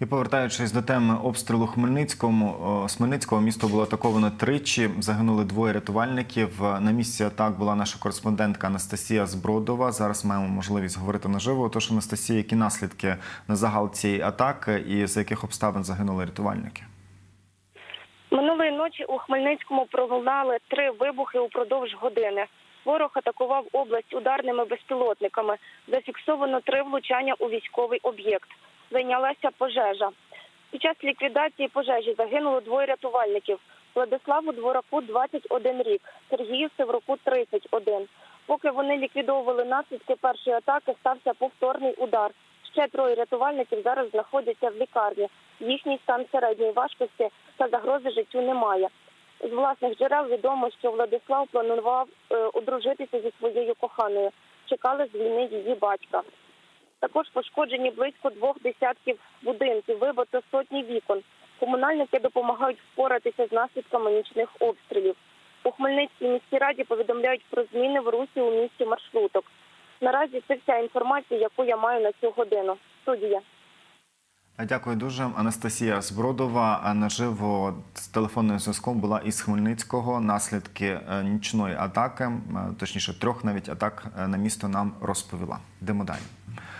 І повертаючись до теми обстрілу Хмельницькому, Хмельницького місто було атаковано тричі. Загинули двоє рятувальників. На місці атак була наша кореспондентка Анастасія Збродова. Зараз маємо можливість говорити наживо. Тож, Анастасія, які наслідки на загал цієї атаки і за яких обставин загинули рятувальники? Минулої ночі у Хмельницькому пролунали три вибухи упродовж години. Ворог атакував область ударними безпілотниками. Зафіксовано три влучання у військовий об'єкт. Зайнялася пожежа. Під час ліквідації пожежі загинуло двоє рятувальників. Владиславу Двораку 21 рік, Сергію Севруку 31. Поки вони ліквідовували наслідки першої атаки, стався повторний удар. Ще троє рятувальників зараз знаходяться в лікарні. Їхній стан середньої важкості та загрози життю немає. З власних джерел відомо, що Владислав планував е, одружитися зі своєю коханою. Чекали з війни її батька. Також пошкоджені близько двох десятків будинків, вибито сотні вікон. Комунальники допомагають впоратися з наслідками нічних обстрілів. У Хмельницькій міській раді повідомляють про зміни в русі у місті маршруток. Наразі це вся інформація, яку я маю на цю годину. Студія. Дякую дуже. Анастасія Збродова наживо з телефонним зв'язком була із Хмельницького. Наслідки е, нічної атаки, е, точніше трьох навіть атак е, на місто нам розповіла. Йдемо далі.